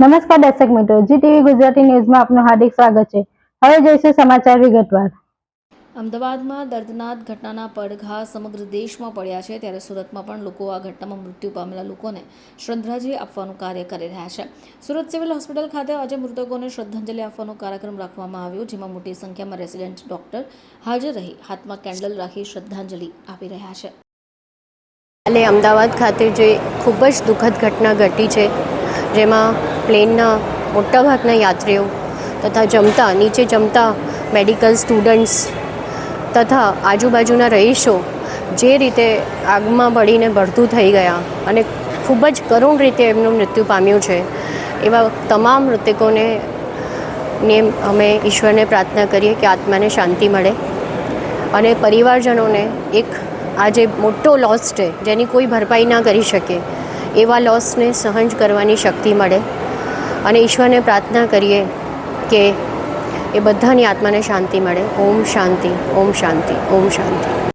નમસ્કાર દર્શક મિત્રો જી ટીવી ગુજરાતી ન્યૂઝમાં આપનું હાર્દિક સ્વાગત છે. હવે જોઈશું સમાચાર વિગતવાર. અમદાવાદમાં દર્દનાક ઘટનાના પડઘા સમગ્ર દેશમાં પડ્યા છે. ત્યારે સુરતમાં પણ લોકો આ ઘટનામાં મૃત્યુ પામેલા લોકોને શ્રદ્ધાંજલિ આપવાનું કાર્ય કરી રહ્યા છે. સુરત સિવિલ હોસ્પિટલ ખાતે આજે મૃતકોને શ્રદ્ધાંજલિ આપવાનો કાર્યક્રમ રાખવામાં આવ્યો જેમાં મોટી સંખ્યામાં રેસિડેન્ટ ડોક્ટર હાજર રહી હાથમાં કેન્ડલ રાખી શ્રદ્ધાંજલિ આપી રહ્યા છે. કાલે અમદાવાદ ખાતે જે ખૂબ જ દુઃખદ ઘટના ઘટી છે જેમાં પ્લેનના મોટાભાગના યાત્રીઓ તથા જમતા, નીચે જમતા મેડિકલ સ્ટુડન્ટ્સ તથા આજુબાજુના રહીશો જે રીતે આગમાં બળીને ભડતું થઈ ગયા અને ખૂબ જ કરુણ રીતે એમનું મૃત્યુ પામ્યું છે, એવા તમામ મૃતકોને ને અમે ઈશ્વરને પ્રાર્થના કરીએ કે આત્માને શાંતિ મળે અને પરિવારજનોને એક આ જે મોટો લોસ છે, જેની કોઈ ભરપાઈ ના કરી શકે. એવા લોસને સહન કરવાની શક્તિ મળે. અને ઈશ્વરને પ્રાર્થના કરીએ કે એ બધાની આત્માને શાંતિ મળે. ઓમ શાંતિ ઓમ શાંતિ ઓમ શાંતિ.